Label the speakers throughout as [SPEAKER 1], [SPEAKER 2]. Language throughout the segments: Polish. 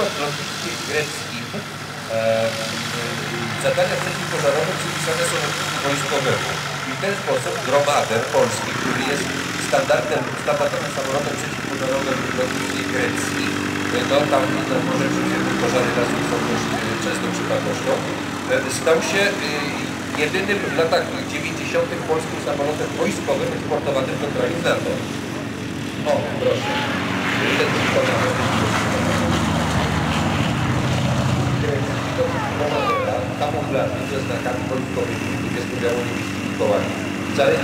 [SPEAKER 1] przykład w lotnictwie greckim e, zadania przeciwpożarowe przypisane są wojskowemu. I w ten sposób gromader polski, który jest standardem, standardowym samolotem przeciwpożarowym w lotnictwie greckim, e, no tam no, może oczywiście pożary lasów są dość często przypadłością, e, stał się e, jedynym w latach 90. polskim samolotem wojskowym eksportowanym do krajów NATO. O, proszę. Ten wykonany. itu sudah kami produk di Kesbudawan di Kesbudawan cari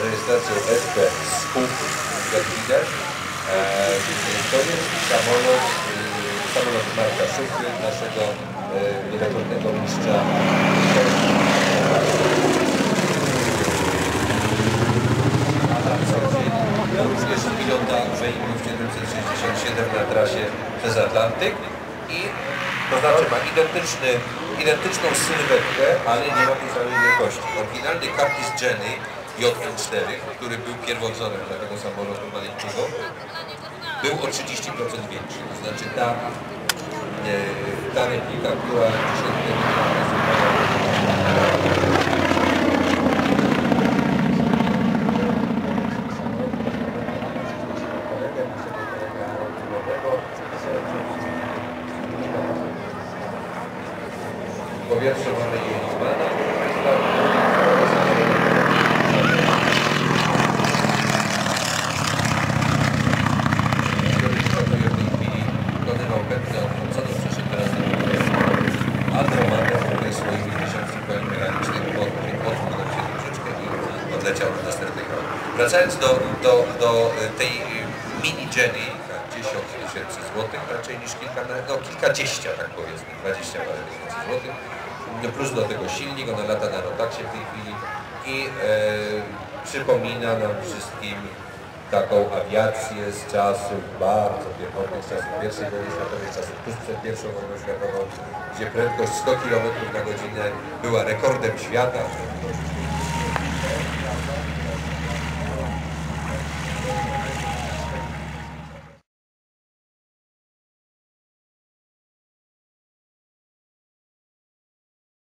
[SPEAKER 1] Realizacja SP To jest samolot, y, samolot Marka Szufry, naszego wielokrotnego mistrza. A na co dzień również pilota Boeingów 767 na trasie przez Atlantyk i to znaczy ma identyczny, identyczną sylwetkę, ale nie ma tej samej wielkości. Oryginalny Curtis Jenny JN4, który był pierwowzorem dla tego samolotu maleńkiego, był o 30% większy. To znaczy ta, e, ta replika, która dzisiaj Powietrze mamy Jelimana, który kształtuje w tej chwili swoimi tysiącami koni mechanicznych podpłynął się troszeczkę i odleciał do następnego. Wracając do, do, do tej mini Jenny, 10 tysięcy złotych raczej niż kilka, no kilkadziesiąt tak powiedzmy, 20 parę tysięcy złotych. No plus do tego silnik, ona lata na rotaksie w tej chwili i e, przypomina nam wszystkim taką awiację z czasów bardzo pierwotnych, z czasów I wojny światowej, z czasów tuż przed I wojną światową, gdzie prędkość 100 km na godzinę była rekordem świata,